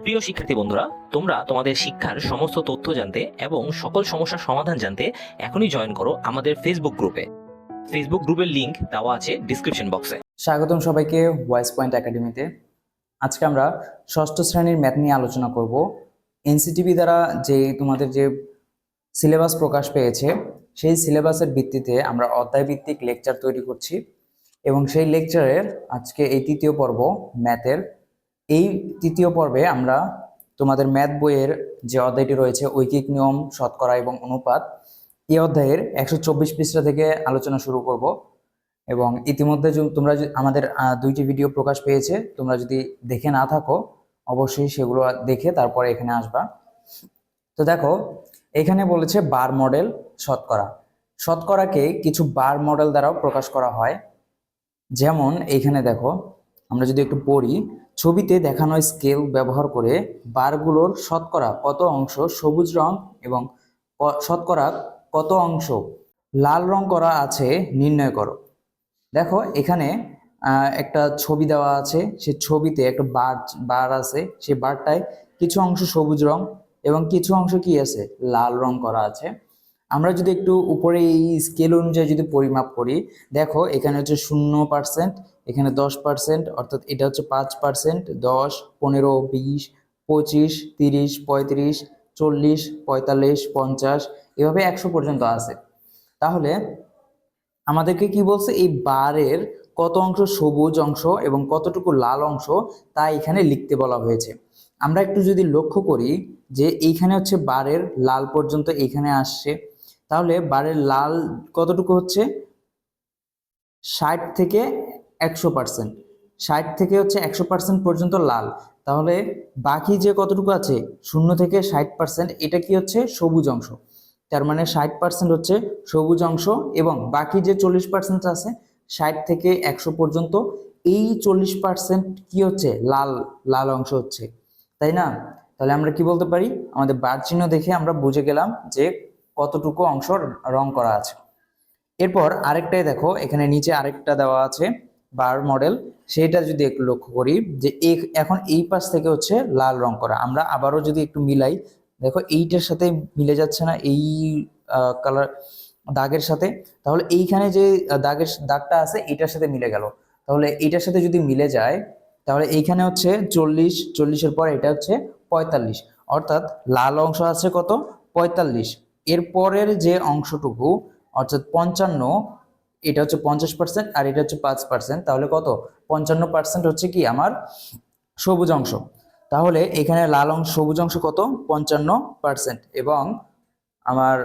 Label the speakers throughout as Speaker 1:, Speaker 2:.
Speaker 1: প্রিয় শিক্ষার্থী বন্ধুরা, তোমরা তোমাদের শিক্ষার সমস্ত তথ্য জানতে এবং সকল সমস্যার সমাধান জানতে এখনই জয়েন করো আমাদের ফেসবুক গ্রুপে ফেসবুক গ্রুপের লিংক দেওয়া আছে ডিসক্রিপশন বক্সে
Speaker 2: স্বাগতম সবাইকে ওয়াইস পয়েন্ট একাডেমিতে আজকে আমরা ষষ্ঠ শ্রেণির ম্যাথ নিয়ে আলোচনা করব। এনসিটিভি দ্বারা যে তোমাদের যে সিলেবাস প্রকাশ পেয়েছে, সেই সিলেবাসের ভিত্তিতে আমরা অধ্যায় ভিত্তিক লেকচার তৈরি করছি এবং সেই লেকচারের আজকে এই তৃতীয় পর্ব ম্যাথের এই তৃতীয় পর্বে আমরা তোমাদের ম্যাথ বইয়ের যে অধ্যায়টি রয়েছে, ঐকিক নিয়ম, শতকরা এবং অনুপাত, এই অধ্যায়ের একশো চব্বিশ পৃষ্ঠা থেকে আলোচনা শুরু করব। এবং ইতিমধ্যে তোমরা আমাদের দুইটি ভিডিও প্রকাশ পেয়েছে। তোমরা যদি দেখে না থাকো, অবশ্যই সেগুলো দেখে তারপরে এখানে আসবা। তো দেখো, এখানে বলেছে বার মডেল শতকরা। শতকরাকে কিছু বার মডেল দ্বারাও প্রকাশ করা হয়। যেমন এইখানে দেখো, আমরা যদি একটু পড়ি ছবিতে দেখানো স্কেল ব্যবহার করে বারগুলোর শতকরা কত অংশ সবুজ রং এবং শতকরা কত অংশ লাল রং করা আছে নির্ণয় করো। দেখো এখানে একটা ছবি দেওয়া আছে, সে ছবিতে একটা বার বার আছে, সে বারটায় কিছু অংশ সবুজ রং এবং কিছু অংশ কি আছে? লাল রং করা আছে। আমরা যদি একটু উপরে এই স্কেল অনুযায়ী যদি পরিমাপ করি, দেখো এখানে হচ্ছে শূন্য পার্সেন্ট এখানে দশ পার্সেন্ট অর্থাৎ এটা হচ্ছে পাঁচ পার্সেন্ট দশ, পনেরো, বিশ, পঁচিশ, তিরিশ, পঁয়ত্রিশ, চল্লিশ, পঁয়তাল্লিশ, পঞ্চাশ, এভাবে একশো পর্যন্ত আছে। তাহলে আমাদেরকে কি বলছে? এই বারের কত অংশ সবুজ অংশ এবং কতটুকু লাল অংশ তা এখানে লিখতে বলা হয়েছে। আমরা একটু যদি লক্ষ্য করি যে এইখানে হচ্ছে বারের লাল পর্যন্ত এইখানে আসছে। তাহলে বারের লাল কতটুকু হচ্ছে? ষাট থেকে একশো পার্সেন্ট ষাট থেকে হচ্ছে একশো পার্সেন্ট পর্যন্ত লাল। তাহলে বাকি যে কতটুকু আছে? শূন্য থেকে ষাট পার্সেন্ট এটা কি হচ্ছে? সবুজ অংশ। তার মানে ষাট পার্সেন্ট হচ্ছে সবুজ অংশ এবং বাকি যে চল্লিশ পার্সেন্ট আছে, ষাট থেকে একশো পর্যন্ত, এই চল্লিশ পার্সেন্ট কি হচ্ছে? লাল লাল অংশ হচ্ছে। তাই না? তাহলে আমরা কি বলতে পারি? আমাদের বার চিহ্ন দেখে আমরা বুঝে গেলাম যে কতটুকু অংশ রং করা আছে। এরপর আরেকটাই দেখো, এখানে নিচে আরেকটা দেওয়া আছে। বার মডেল সেটা যদি একটু লক্ষ্য করি যে এখন এই পাশ থেকে হচ্ছে লাল রং করা। আমরা আবারও যদি একটু মিলাই, দেখো এইটার সাথে মিলে যাচ্ছে না এই কালার দাগের সাথে। তাহলে এইখানে যে দাগের দাগটা আছে এটার সাথে মিলে গেল। তাহলে এইটার সাথে যদি মিলে যায়, তাহলে এইখানে হচ্ছে চল্লিশ, চল্লিশের পর এটা হচ্ছে পঁয়তাল্লিশ। অর্থাৎ লাল অংশ আছে কত? পঁয়তাল্লিশ। এর পরের যে অংশটুকু, অর্থাৎ পঞ্চান্ন এটা হচ্ছে পঞ্চাশ পার্সেন্ট আর এটা হচ্ছে পাঁচ পার্সেন্ট তাহলে কত? পঞ্চান্ন পার্সেন্ট হচ্ছে কি? আমার সবুজ অংশ। তাহলে এখানে লাল অংশ, সবুজ অংশ কত? পঞ্চান্ন পার্সেন্ট এবং আমার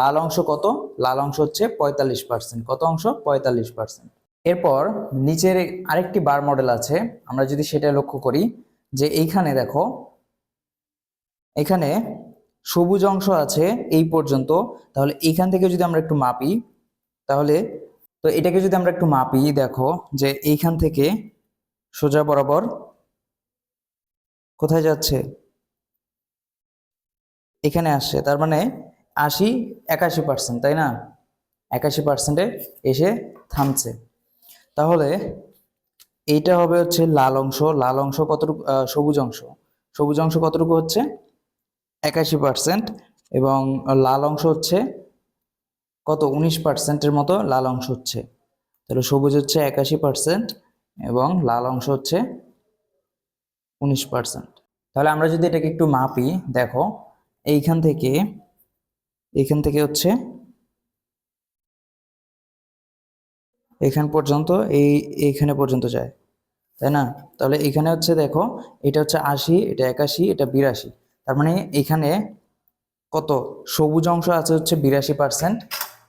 Speaker 2: লাল অংশ কত? লাল অংশ হচ্ছে পঁয়তাল্লিশ পার্সেন্ট কত অংশ? পঁয়তাল্লিশ পার্সেন্ট এরপর নিচের আরেকটি বার মডেল আছে। আমরা যদি সেটা লক্ষ্য করি যে এইখানে দেখো, এখানে সবুজ অংশ আছে এই পর্যন্ত। তাহলে এইখান থেকে যদি আমরা একটু মাপি, তাহলে তো এটাকে যদি আমরা একটু মাপি, দেখো যে এইখান থেকে সোজা বরাবর কোথায় যাচ্ছে? এখানে আসছে, তার মানে আশি একাশি পার্সেন্ট তাই না? একাশি পার্সেন্টে এসে থামছে। তাহলে এইটা হবে হচ্ছে লাল অংশ। লাল অংশ কতটুকু সবুজ অংশ? সবুজ অংশ কতটুকু হচ্ছে? একাশি পার্সেন্ট এবং লাল অংশ হচ্ছে কত? উনিশ পার্সেন্টের মতো লাল অংশ হচ্ছে। তাহলে সবুজ হচ্ছে একাশি পার্সেন্ট এবং লাল অংশ হচ্ছে উনিশ পার্সেন্ট তাহলে আমরা যদি এটাকে একটু মাপি, দেখো, এইখান থেকে এইখান থেকে হচ্ছে এখান পর্যন্ত, এই, এইখানে পর্যন্ত যায়, তাই না? তাহলে এখানে হচ্ছে দেখো, এটা হচ্ছে আশি, এটা একাশি, এটা বিরাশি। তার মানে এখানে কত? সবুজ অংশ আছে হচ্ছে বিরাশি পার্সেন্ট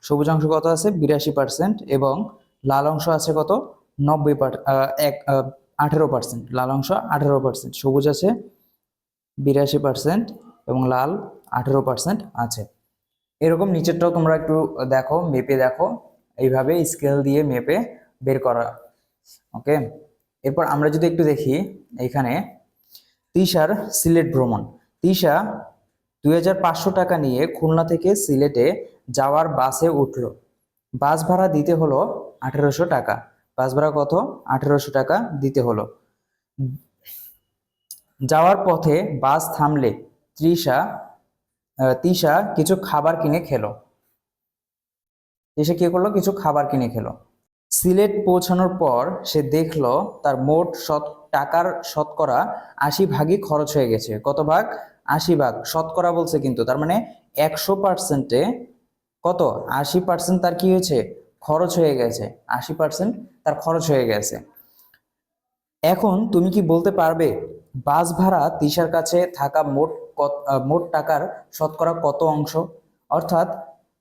Speaker 2: সবুজ অংশ কত আছে? বিরাশি পার্সেন্ট এবং লাল অংশ আছে কত? নব্বই এক আঠেরো পার্সেন্ট লাল অংশ আঠেরো পার্সেন্ট সবুজ আছে বিরাশি পার্সেন্ট এবং লাল আঠেরো পার্সেন্ট আছে। এরকম নিচেরটাও তোমরা একটু দেখো, মেপে দেখো। এইভাবে স্কেল দিয়ে মেপে বের করা। ওকে এরপর আমরা যদি একটু দেখি, এখানে তিশার সিলেট ভ্রমণ। তিশা দুই হাজার পাঁচশো টাকা নিয়ে খুলনা থেকে সিলেটে যাওয়ার বাসে উঠল। বাস ভাড়া দিতে হলো আঠেরোশো টাকা। বাস ভাড়া কত? আঠেরোশো টাকা দিতে হলো। যাওয়ার পথে বাস থামলে তৃষা আহ, তিশা কিছু খাবার কিনে খেলো। এসে কি করল? কিছু খাবার কিনে খেলো। সিলেট পৌঁছানোর পর সে দেখল তার মোট শত টাকার শতকরা আশি ভাগই খরচ হয়ে গেছে। কত ভাগ? আশি ভাগ। শতকরা বলছে কিন্তু তার মানে একশো পার্সেন্টে কত? আশি পার্সেন্ট তার কি হয়েছে? খরচ হয়ে গেছে। আশি পার্সেন্ট তার খরচ হয়ে গেছে। এখন তুমি কি বলতে পারবে, বাস ভাড়া তিশার কাছে থাকা মোট মোট টাকার শতকরা কত অংশ? অর্থাৎ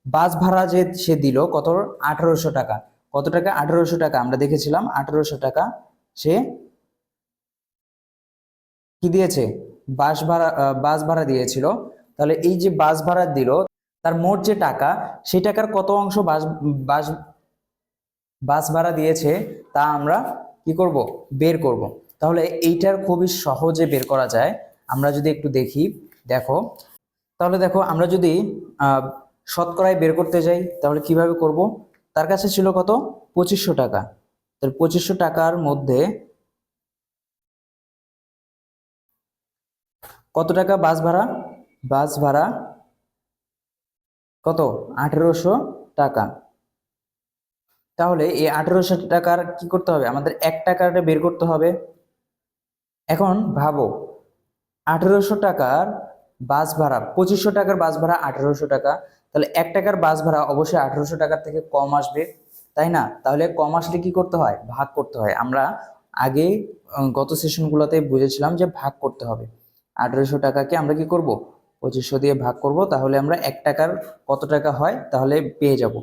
Speaker 2: বাস ভাড়া যে সে দিল কত? আঠারোশো টাকা। কত টাকা? আঠারোশো টাকা। আমরা দেখেছিলাম আঠারোশো টাকা সে কি দিয়েছে? বাস ভাড়া বাস ভাড়া দিয়েছিল। তাহলে এই যে বাস ভাড়া দিল তার মোট যে টাকা, সেই টাকার কত অংশ বাস বাস বাস ভাড়া দিয়েছে তা আমরা কি করব? বের করব। তাহলে এইটার খুবই সহজে বের করা যায়। আমরা যদি একটু দেখি, দেখো। তাহলে দেখো, আমরা যদি শতকরায় বের করতে যাই, তাহলে কীভাবে করব? তার কাছে ছিল কত? পঁচিশশো টাকা। তাহলে পঁচিশশো টাকার মধ্যে কত টাকা বাস ভাড়া? বাস ভাড়া কত? আঠেরোশো টাকা। তাহলে এই আঠেরোশো টাকার কি করতে হবে? আমাদের এক টাকাটা বের করতে হবে। এখন ভাবো, আঠেরোশো টাকার বাস ভাড়া, পঁচিশশো টাকার বাস ভাড়া আঠেরোশো টাকা। তাহলে এক টাকার বাস ভাড়া অবশ্যই আঠেরোশো টাকার থেকে কম আসবে, তাই না? তাহলে কম আসলে কি করতে হয়? ভাগ করতে হয়। আমরা আগে গত সেশনগুলোতে বুঝেছিলাম যে ভাগ করতে হবে। আঠেরোশো টাকাকে আমরা কি করব? পঁচিশশো দিয়ে ভাগ করব, তাহলে আমরা এক টাকার কত টাকা হয়, তাহলে পেয়ে যাব।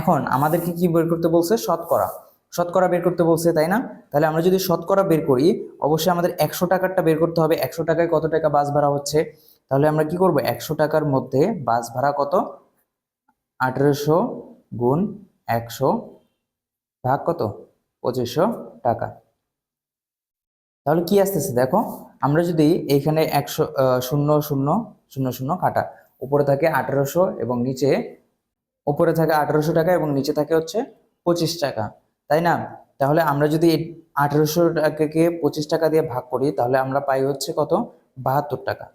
Speaker 2: এখন আমাদেরকে কি বের করতে বলছে? শতকরা। শতকরা বের করতে বলছে, তাই না? তাহলে আমরা যদি শতকরা বের করি, অবশ্যই আমাদের একশো টাকারটা বের করতে হবে। একশো টাকায় কত টাকা বাস ভাড়া হচ্ছে? তাহলে আমরা কি করব? একশো টাকার মধ্যে বাস ভাড়া কত? আঠেরোশো গুণ একশো ভাগ কত? পঁচিশশো টাকা। তাহলে কি আসতেছে? দেখো, আমরা যদি এইখানে একশো শূন্য শূন্য শূন্য শূন্য কাটা। উপরে থাকে আঠেরোশো এবং নিচে, উপরে থাকে আঠেরোশো টাকা এবং নিচে থাকে হচ্ছে পঁচিশ টাকা। তাই না? তাহলে আমরা যদি আঠেরোশো টাকাকে পঁচিশ টাকা দিয়ে ভাগ করি, তাহলে আমরা পাই হচ্ছে কত? বাহাত্তর টাকা।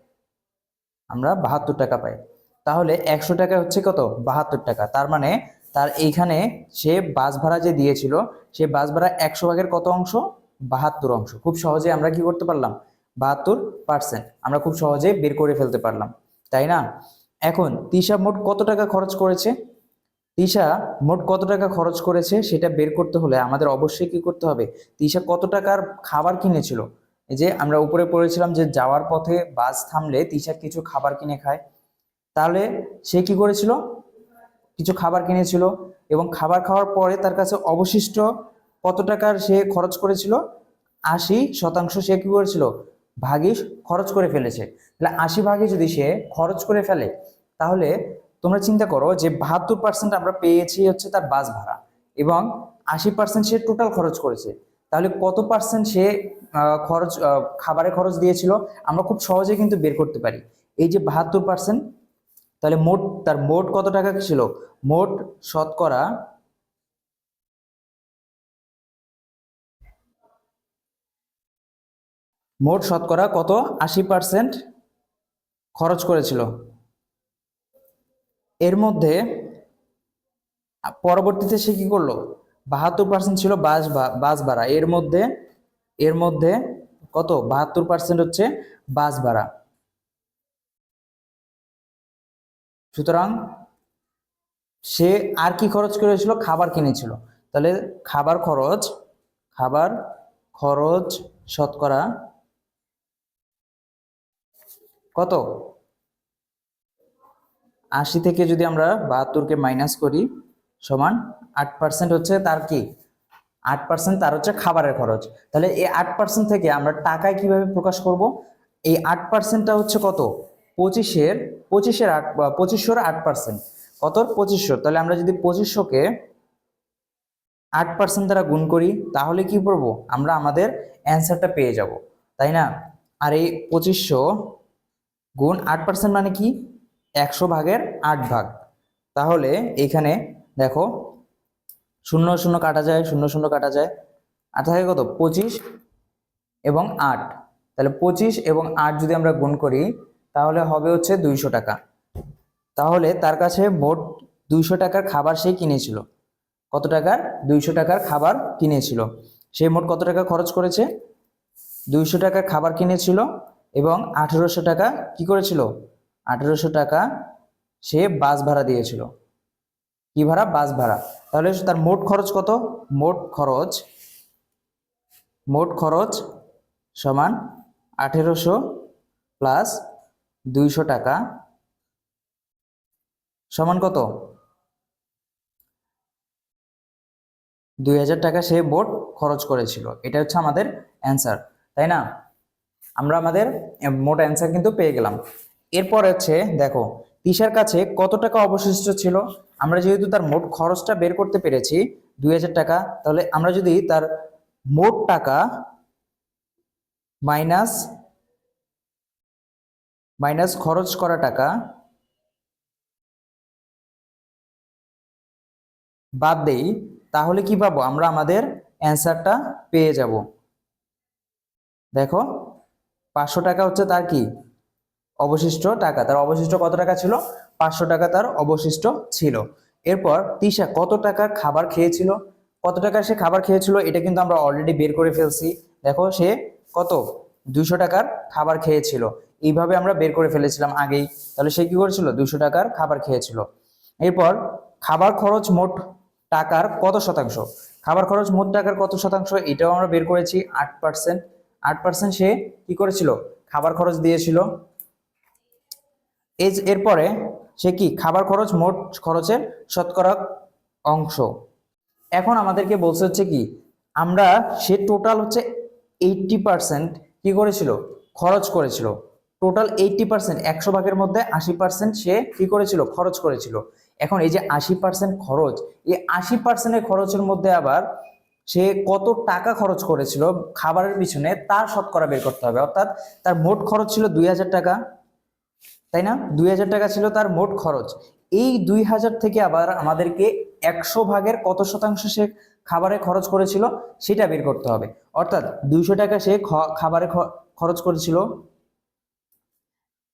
Speaker 2: আমরা বাহাত্তর টাকা পাই। তাহলে একশো টাকা হচ্ছে কত? বাহাত্তর টাকা। তার মানে তার এইখানে সে বাস ভাড়া যে দিয়েছিল, সে বাস ভাড়া একশো ভাগের কত অংশ? বাহাত্তর অংশ। খুব সহজে আমরা কি করতে পারলাম? বাহাত্তর পার্সেন্ট আমরা খুব সহজে বের করে ফেলতে পারলাম, তাই না? এখন তিশা মোট কত টাকা খরচ করেছে? তিশা মোট কত টাকা খরচ করেছে সেটা বের করতে হলে আমাদের অবশ্যই কি করতে হবে? তিশা কত টাকার খাবার কিনেছিল? এই যে আমরা উপরে পড়েছিলাম যে যাওয়ার পথে বাস থামলে তিশা কিছু খাবার কিনে খায়। তাহলে সে কি করেছিল? কিছু খাবার কিনেছিল এবং খাবার খাওয়ার পরে তার কাছে অবশিষ্ট কত টাকার সে খরচ করেছিল? আশি শতাংশ সে কি করেছিল? ভাগই খরচ করে ফেলেছে। তাহলে আশি ভাগে যদি সে খরচ করে ফেলে, তাহলে তোমরা চিন্তা করো যে বাহাত্তর পার্সেন্ট আমরা পেয়েছি হচ্ছে তার বাস ভাড়া এবং আশি পার্সেন্ট সে টোটাল খরচ করেছে। তাহলে কত পার্সেন্ট সে খরচ খাবারে খরচ দিয়েছিল আমরা খুব সহজে কিন্তু বের করতে পারি। এই যে বাহাত্তর পার্সেন্ট তাহলে মোট, তার মোট কত টাকা ছিল? মোট শতকরা মোট শতকরা কত? আশি পার্সেন্ট খরচ করেছিল। এর মধ্যে পরবর্তীতে সে কি করল? বাহাত্তর পার্সেন্ট ছিল বাস বাস ভাড়া। এর মধ্যে এর মধ্যে কত? বাহাত্তর পার্সেন্ট হচ্ছে বাস ভাড়া। সুতরাং সে আর কি খরচ করেছিল? খাবার কিনেছিল। তাহলে খাবার খরচ খাবার খরচ শতকরা কত? আশি থেকে যদি আমরা বাহাত্তরকে মাইনাস করি, সমান আট পার্সেন্ট হচ্ছে তার কি? আট পার্সেন্ট তার হচ্ছে খাবারের খরচ। তাহলে এই আট পার্সেন্ট থেকে আমরা টাকায় কীভাবে প্রকাশ করব? এই আট পার্সেন্টটা হচ্ছে কত? পঁচিশের পঁচিশের আট পঁচিশশোর আট পার্সেন্ট কত? পঁচিশশো। তাহলে আমরা যদি পঁচিশশোকে আট পার্সেন্ট দ্বারা গুণ করি, তাহলে কি করব? আমরা আমাদের অ্যান্সারটা পেয়ে যাব। তাই না? আর এই পঁচিশশো গুণ আট পার্সেন্ট মানে কি? একশো ভাগের আট ভাগ। তাহলে এখানে দেখো, শূন্য শূন্য কাটা যায়, শূন্য শূন্য কাটা যায়। আর থাকে কত? পঁচিশ এবং আট। তাহলে পঁচিশ এবং আট যদি আমরা গুণ করি, তাহলে হবে হচ্ছে দুইশো টাকা। তাহলে তার কাছে মোট দুইশো টাকার খাবার সে কিনেছিল। কত টাকার? দুইশো টাকার খাবার কিনেছিল। সে মোট কত টাকা খরচ করেছে? দুইশো টাকার খাবার কিনেছিল। এবং আঠেরোশো টাকা কি করেছিল? আঠেরোশো টাকা সে বাস ভাড়া দিয়েছিল। কি ভাড়া? বাস ভাড়া। তাহলে তার মোট খরচ কত? মোট খরচ মোট খরচ সমান আঠেরোশো প্লাস দুইশো টাকা সমান কত? দুই হাজার টাকা সে মোট খরচ করেছিল। এটা হচ্ছে আমাদের অ্যান্সার তাই না? আমরা আমাদের মোট অ্যান্সার কিন্তু পেয়ে গেলাম। এরপর হচ্ছে, দেখো, তিশার কাছে কত টাকা অবশিষ্ট ছিল? আমরা যেহেতু তার মোট খরচটা বের করতে পেরেছি, দুই হাজার টাকা, তাহলে আমরা যদি তার মোট টাকা মাইনাস মাইনাস খরচ করা টাকা বাদ দেই, তাহলে কি পাবো? আমরা আমাদের অ্যান্সারটা পেয়ে যাব। দেখো পাঁচশো টাকা হচ্ছে তার কি? অবশিষ্ট টাকা। তার অবশিষ্ট কত টাকা ছিল? পাঁচশো টাকা তার অবশিষ্ট ছিল। এরপর তিশা কত টাকার খাবার খেয়েছিল? কত টাকা সে খাবার খেয়েছিল? এটা কিন্তু আমরা অলরেডি বের করে ফেলছি। দেখো সে কত? দুইশো টাকার খাবার খেয়েছিল। এইভাবে আমরা বের করে ফেলেছিলাম আগেই। তাহলে সে কি করেছিল? দুইশো টাকার খাবার খেয়েছিল। এরপর খাবার খরচ মোট টাকার কত শতাংশ? খাবার খরচ মোট টাকার কত শতাংশ? এটাও আমরা বের করেছি আট পার্সেন্ট আট পার্সেন্ট সে কি করেছিল? খাবার খরচ দিয়েছিল। এরপরে সে কি? খাবার খরচ মোট খরচের শতকরা অংশ। এখন আমাদেরকে বলছে হচ্ছে কি, আমরা সে টোটাল হচ্ছে এইটটি পার্সেন্ট কি করেছিল? খরচ করেছিল। টোটাল এইটটি পার্সেন্ট একশো ভাগের মধ্যে আশি পার্সেন্ট সে কি করেছিল? খরচ করেছিল। এখন এই যে আশি পার্সেন্ট খরচ, এই আশি পার্সেন্টের খরচের মধ্যে আবার সে কত টাকা খরচ করেছিল খাবারের পিছনে, তার শতকরা বের করতে হবে। অর্থাৎ তার মোট খরচ ছিল দুই হাজার টাকা, তাই না? দুই হাজার টাকা ছিল তার মোট খরচ। এই দুই হাজার থেকে আবার আমাদেরকে একশো ভাগের কত শতাংশ সে খাবারে খরচ করেছিল, সেটা বের করতে হবে। অর্থাৎ দুইশো টাকা সে খাবারে খরচ করেছিল।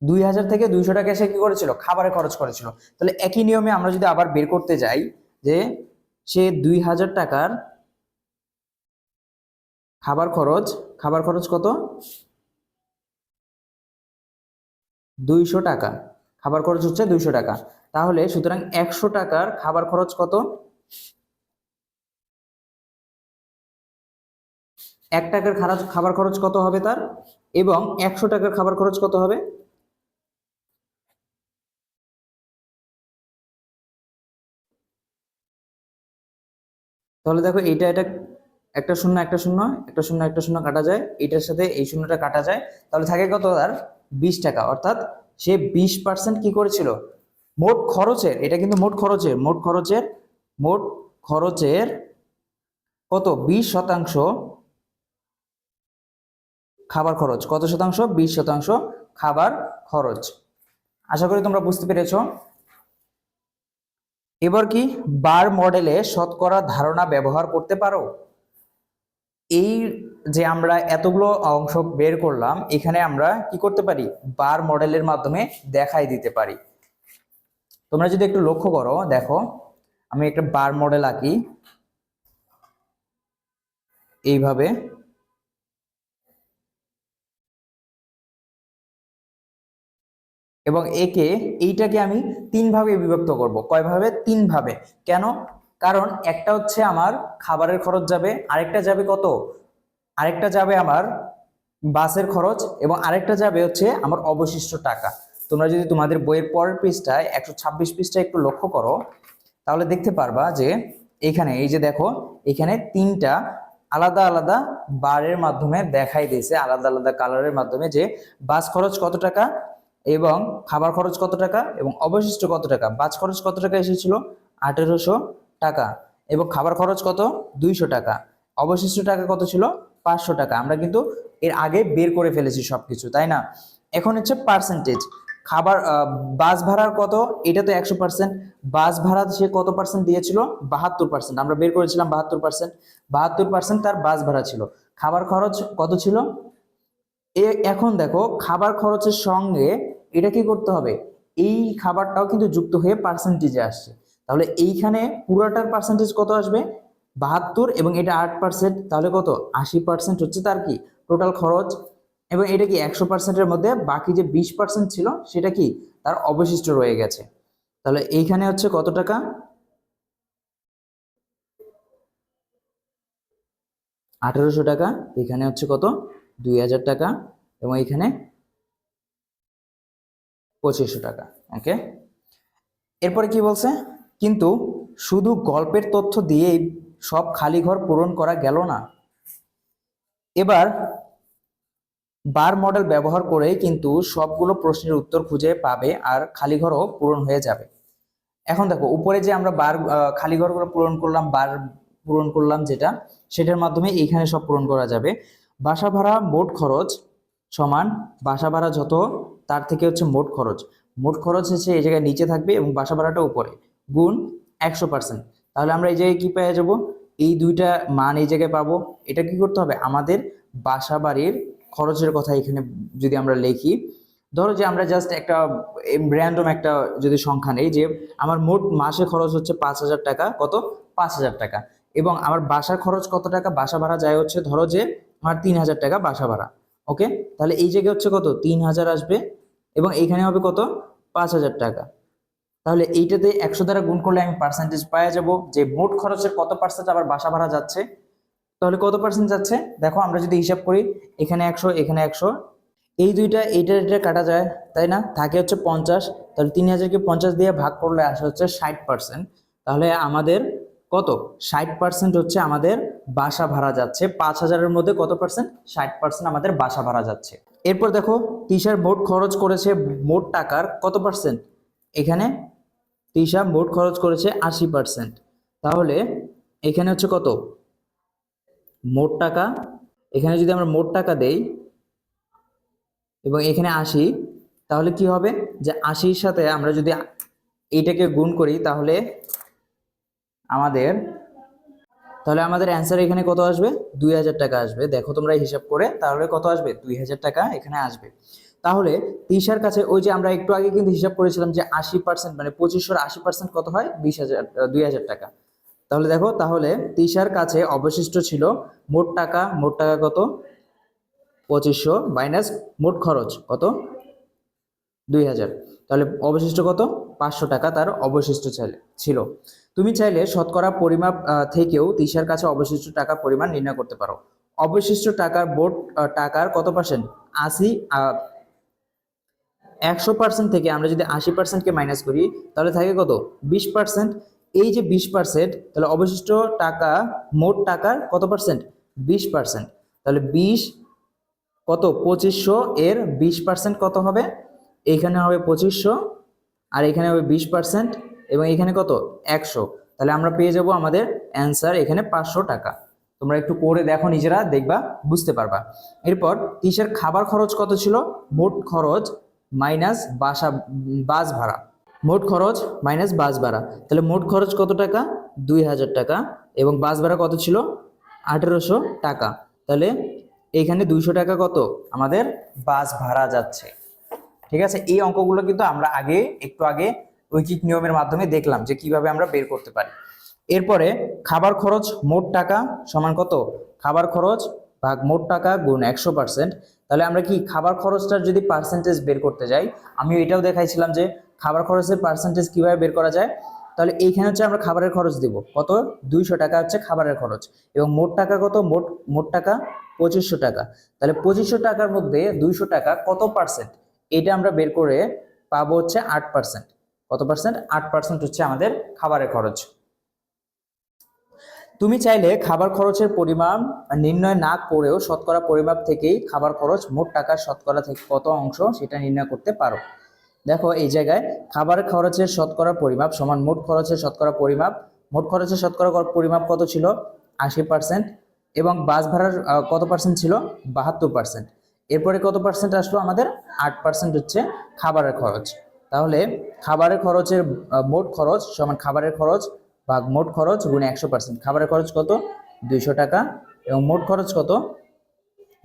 Speaker 2: দুই হাজার থেকে দুইশো টাকা সে কি করেছিল? খাবারে খরচ করেছিল। তাহলে একই নিয়মে আমরা যদি আবার বের করতে যাই যে সে দুই হাজার টাকার খাবার খরচ খাবার খরচ কত? দুইশো টাকা। খাবার খরচ হচ্ছে দুইশো টাকা। তাহলে সুতরাং একশো টাকার খাবার খরচ কত? এক টাকার খারাপ খাবার খরচ কত হবে তার? এবং একশো টাকার খাবার খরচ কত হবে? তাহলে দেখো এইটা এটা একটা শূন্য একটা শূন্য একটা শূন্য একটা শূন্য কাটা যায়। এটার সাথে এই শূন্যটা কাটা যায়। তাহলে থাকে কত? তার বিশ টাকা। অর্থাৎ সে বিশ পার্সেন্ট কি করেছিল? মোট খরচের, এটা কিন্তু মোট খরচের মোট খরচের মোট খরচের কত? বিশ শতাংশ খাবার খরচ। কত শতাংশ? বিশ শতাংশ খাবার খরচ। আশা করি তোমরা বুঝতে পেরেছ। এবার কি? বার মডেলে শতকরা ধারণা ব্যবহার করতে পারো? এই যে আমরা এতগুলো অংশ বের করলাম, এখানে আমরা কি করতে পারি? বার মডেলের মাধ্যমে দেখাই দিতে পারি। তোমরা যদি একটু লক্ষ্য করো, দেখো, আমি একটা বার মডেল আঁকি। এইভাবে। এবং একে, এইটাকে আমি তিন ভাগে বিভক্ত করব। কয় ভাবে তিন ভাবে। কেন? কারণ একটা হচ্ছে আমার খাবারের খরচ যাবে, আরেকটা যাবে কত? আরেকটা যাবে আমার বাসের খরচ এবং আরেকটা যাবে হচ্ছে আমার অবশিষ্ট টাকা। তোমরা যদি তোমাদের বইয়ের পরের পৃষ্ঠায় একশো ছাব্বিশ পৃষ্ঠায় একটু লক্ষ্য করো, তাহলে দেখতে পারবা যে এখানে, এই যে দেখো, এখানে তিনটা আলাদা আলাদা বারের মাধ্যমে দেখাই দিয়েছে, আলাদা আলাদা কালারের মাধ্যমে যে বাস খরচ কত টাকা এবং খাবার খরচ কত টাকা এবং অবশিষ্ট কত টাকা। বাস খরচ কত টাকা এসেছিল? আঠেরোশো টাকা এবং খাবার খরচ কত? দুইশো টাকা। অবশিষ্ট টাকা কত ছিল? পাঁচশো টাকা। আমরা কিন্তু এর আগে বের করে ফেলেছি সব কিছু তাই না? এখন হচ্ছে পার্সেন্টেজ খাবার বাস ভাড়ার কত? এটা তো একশো পার্সেন্ট বাস ভাড়া সে কত পার্সেন্ট দিয়েছিল? বাহাত্তর পার্সেন্ট আমরা বের করেছিলাম বাহাত্তর পার্সেন্ট বাহাত্তর পার্সেন্ট তার বাস ভাড়া ছিল। খাবার খরচ কত ছিল? এ- এখন দেখো, খাবার খরচের সঙ্গে এটা কি করতে হবে? এই খাবারটাও কিন্তু যুক্ত হয়ে পার্সেন্টেজে আসছে। তাহলে এইখানে পুরোটার পার্সেন্টেজ কত আসবে? বাহাত্তর এবং এটা আট পার্সেন্ট তাহলে কত? আশি পার্সেন্ট হচ্ছে তার কি? টোটাল খরচ। এবং এটা কি একশো পার্সেন্টের মধ্যে? বাকি যে বিশ পার্সেন্ট ছিল, সেটা কি? তার অবশিষ্ট রয়ে গেছে। তাহলে এইখানে হচ্ছে কত টাকা? আঠেরোশো টাকা। এখানে হচ্ছে কত? দুই হাজার টাকা। এবং এখানে পঁচিশশো টাকা। ওকে এরপরে কি বলছে? কিন্তু শুধু গল্পের তথ্য দিয়েই সব খালি ঘর পূরণ করা গেল না। এবার বার মডেল ব্যবহার করেই কিন্তু সবগুলো প্রশ্নের উত্তর খুঁজে পাবে আর খালি ঘরও পূরণ হয়ে যাবে। এখন দেখো, উপরে যে আমরা বার খালি ঘরগুলো পূরণ করলাম, বার পূরণ করলাম যেটা, সেটার মাধ্যমে এইখানে সব পূরণ করা যাবে। বাসা ভাড়া মোট খরচ সমান বাসা ভাড়া যত, তার থেকে হচ্ছে মোট খরচ। মোট খরচ হচ্ছে এই জায়গায় নিচে থাকবে এবং বাসা ভাড়াটা উপরে। গুণ একশো পার্সেন্ট তাহলে আমরা এই জায়গায় কী পেয়ে যাব? এই দুইটা মান এই জায়গায় পাবো। এটা কি করতে হবে? আমাদের বাসা বাড়ির খরচের কথা এখানে যদি আমরা লিখি, ধরো যে আমরা জাস্ট একটা র্যান্ডম একটা যদি সংখ্যা নেই যে আমার মোট মাসে খরচ হচ্ছে পাঁচ হাজার টাকা, কত? পাঁচ হাজার টাকা। এবং আমার বাসার খরচ কত টাকা? বাসা ভাড়া যায় হচ্ছে ধরো যে আমার তিন হাজার টাকা বাসা ভাড়া। ওকে তাহলে এই জায়গায় হচ্ছে কত? তিন হাজার আসবে। এবং এইখানে হবে কত? পাঁচ হাজার টাকা। তাহলে এইটাতে একশো দ্বারা গুণ করলে আমি পার্সেন্টেজ পাওয়া যাব। যে মোট খরচের কত পার্সেন্ট আবার বাসা ভাড়া যাচ্ছে, তাহলে কত পার্সেন্ট যাচ্ছে? দেখো আমরা যদি হিসাব করি, এখানে একশো এখানে একশো, এই দুইটা, এইটা এটা কাটা যায়, তাই না? থাকে হচ্ছে পঞ্চাশ, তাহলে তিন হাজারকে পঞ্চাশ দিয়ে ভাগ করলে আসে হচ্ছে ষাট পার্সেন্ট তাহলে আমাদের কত? ষাট পার্সেন্ট হচ্ছে আমাদের বাসা ভাড়া যাচ্ছে। পাঁচ হাজারের মধ্যে কত পার্সেন্ট ষাট পার্সেন্ট আমাদের বাসা ভাড়া যাচ্ছে। এরপর দেখো তিশার মোট খরচ করেছে মোট টাকার কত পার্সেন্ট এখানে তিশা মোট খরচ করেছে আশি পার্সেন্ট তাহলে এখানে হচ্ছে কত? মোট টাকা। এখানে যদি আমরা মোট টাকা দেই এবং এখানে আশি, তাহলে কি হবে? যে আশির সাথে আমরা যদি এইটাকে গুণ করি, তাহলে আমাদের তাহলে আমাদের অ্যান্সার এখানে কত আসবে? দুই হাজার টাকা আসবে। দেখো তোমরা হিসাব করে, তাহলে কত আসবে? দুই হাজার টাকা এখানে আসবে। তাহলে তিশার কাছে ওই যে আমরা একটু আগে কিন্তু হিসাব করেছিলাম যে আশি পার্সেন্ট মানে পঁচিশশোর আশি পার্সেন্ট কত হয়? বিশ হাজার দুই হাজার টাকা। তাহলে দেখো, তাহলে তিশার কাছে অবশিষ্ট ছিল মোট টাকা মোট টাকা কত? পঁচিশশো মাইনাস মোট খরচ কত? দুই হাজার। তাহলে অবশিষ্ট কত? পাঁচশো টাকা তার অবশিষ্ট ছিল তুমি চাইলে শতকরা পরিমাপ থেকেও তিশার কাছে অবশিষ্ট টাকা পরিমাণ নির্ণয় করতে পারো। অবশিষ্ট টাকার বোর্ড টাকার কত পার্সেন্ট আশি একশো পার্সেন্ট থেকে আমরা যদি আশি পার্সেন্টকে মাইনাস করি, তাহলে থাকে কত? বিশ পার্সেন্ট এই যে বিশ পার্সেন্ট তাহলে অবশিষ্ট টাকা, মোট টাকার কত পার্সেন্ট বিশ পার্সেন্ট তাহলে বিশ কত? পঁচিশশো। এর বিশ পার্সেন্ট কত হবে? এইখানে হবে পঁচিশশো, আর এখানে হবে বিশ পার্সেন্ট এবং এখানে কত? একশো। তাহলে আমরা পেয়ে যাব আমাদের অ্যান্সার এখানে পাঁচশো টাকা। তোমরা একটু করে দেখো নিজেরা, দেখবা, বুঝতে পারবা। এরপর, তিসের খাবার খরচ কত ছিল? মোট খরচ মাইনাস বাসা, বাস ভাড়া। মোট খরচ মাইনাস বাস ভাড়া। তাহলে মোট খরচ কত টাকা? দুই হাজার টাকা। এবং বাস ভাড়া কত ছিল? আঠেরোশো টাকা। তাহলে এখানে দুইশো টাকা কত? আমাদের বাস ভাড়া যাচ্ছে। ঠিক আছে? এই অঙ্কগুলো কিন্তু আমরা আগে, একটু আগে ঐকিক নিয়মের মাধ্যমে দেখলাম যে কীভাবে আমরা বের করতে পারি। এরপরে খাবার খরচ মোট টাকা সমান কত? খাবার খরচ ভাগ মোট টাকা গুণ একশো পার্সেন্ট। তাহলে আমরা কি খাবার খরচটার যদি পার্সেন্টেজ বের করতে যাই আমি এটাও দেখাইছিলাম যে খাবার খরচের পার্সেন্টেজ কীভাবে বের করা যায়, তাহলে এইখানে হচ্ছে আমরা খাবারের খরচ দিব। কত? দুইশো টাকা হচ্ছে খাবারের খরচ। এবং মোট টাকা কত? মোট মোট টাকা পঁচিশশো টাকা। তাহলে পঁচিশশো টাকার মধ্যে দুইশো টাকা কত পার্সেন্ট এটা আমরা বের করে পাবো হচ্ছে আট পার্সেন্ট কত পার্সেন্ট আট পার্সেন্ট হচ্ছে আমাদের খাবারের খরচ। তুমি চাইলে খাবার খরচের পরিমাণ নির্ণয় না করেও শতকরা পরিমাপ থেকেই খাবার খরচ মোট টাকার শতকরা থেকে কত অংশ সেটা নির্ণয় করতে পারো। দেখো, এই জায়গায় খাবার খরচের শতকরা পরিমাপ সমান মোট খরচের শতকরা পরিমাপ। মোট খরচের শতকরা পরিমাপ কত ছিল? আশি পার্সেন্ট এবং বাস ভাড়ার কত পার্সেন্ট ছিল? বাহাত্তর পার্সেন্ট এরপরে কত পার্সেন্ট আসলো? আমাদের আট পার্সেন্ট হচ্ছে খাবারের খরচ। তাহলে খাবারের খরচের মোট খরচ সমান খাবারের খরচ ভাগ মোট খরচ গুণে একশো পার্সেন্ট খাবারের খরচ কত? দুইশো টাকা এবং মোট খরচ কত?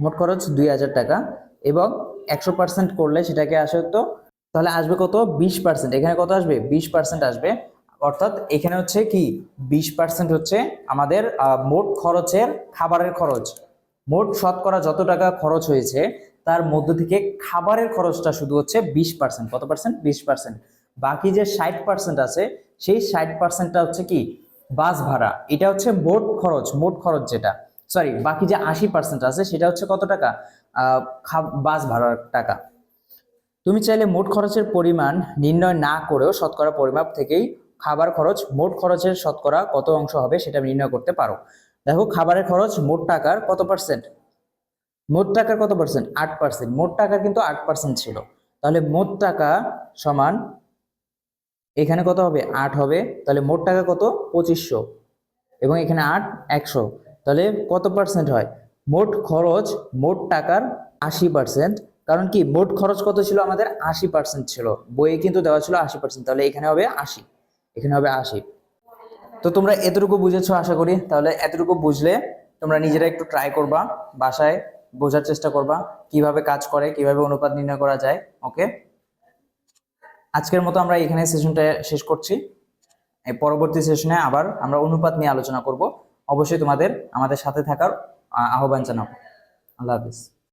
Speaker 2: মোট খরচ দুই হাজার টাকা এবং একশো পার্সেন্ট করলে সেটাকে আসে তো, তাহলে আসবে কত? বিশ পার্সেন্ট এখানে কত আসবে? বিশ পার্সেন্ট আসবে। অর্থাৎ এখানে হচ্ছে কি? বিশ পার্সেন্ট হচ্ছে আমাদের মোট খরচের খাবারের খরচ। মোট শতকরা যত টাকা খরচ হয়েছে, তার মধ্য থেকে খাবারের খরচটা শুধু হচ্ছে বিশ পার্সেন্ট কত পার্সেন্ট বিশ পার্সেন্ট বাকি যে ষাট পার্সেন্ট আছে, সেই ষাট পার্সেন্টটা হচ্ছে কি? বাস ভাড়া। এটা হচ্ছে মোট খরচ মোট খরচ যেটা। সরি বাকি যে আশি পার্সেন্ট আছে, সেটা হচ্ছে কত টাকা? বাস ভাড়ার টাকা। তুমি চাইলে মোট খরচের পরিমাণ নির্ণয় না করেও শতকরা পরিমাপ থেকেই খাবার খরচ, মোট খরচের শতকরা কত অংশ হবে সেটা নির্ণয় করতে পারো। দেখো, খাবারের খরচ মোট টাকার কত পার্সেন্ট মোট টাকার কত পার্সেন্ট আট পার্সেন্ট মোট টাকার কিন্তু আট পার্সেন্ট ছিল। তাহলে মোট টাকা সমান এখানে কত হবে? আট হবে। তাহলে মোট টাকা কত? পঁচিশশো। এবং এখানে আট, একশো। তাহলে কত পার্সেন্ট হয়? মোট খরচ, মোট টাকার আশি পার্সেন্ট কারণ কি? মোট খরচ কত ছিল? আমাদের আশি পার্সেন্ট ছিল। বইয়ে কিন্তু দেওয়া ছিল আশি পার্সেন্ট তাহলে এখানে হবে আশি। এখানে হবে আশি। তো তোমরা এতটুকু বুঝেছ আশা করি। তাহলে এতটুকু বুঝলে তোমরা নিজেরা একটু ট্রাই করবা। বাসায় বোঝার চেষ্টা করবা। কীভাবে কাজ করে, কীভাবে অনুপাত নির্ণয় করা যায়। ওকে আজকের মতো আমরা এখানে সেশনটা শেষ করছি। এই পরবর্তী সেশনে আবার আমরা অনুপাত নিয়ে আলোচনা করব। অবশ্যই তোমাদের আমাদের সাথে থাকার আহ্বান জানাব। আল্লাহ হাফিজ।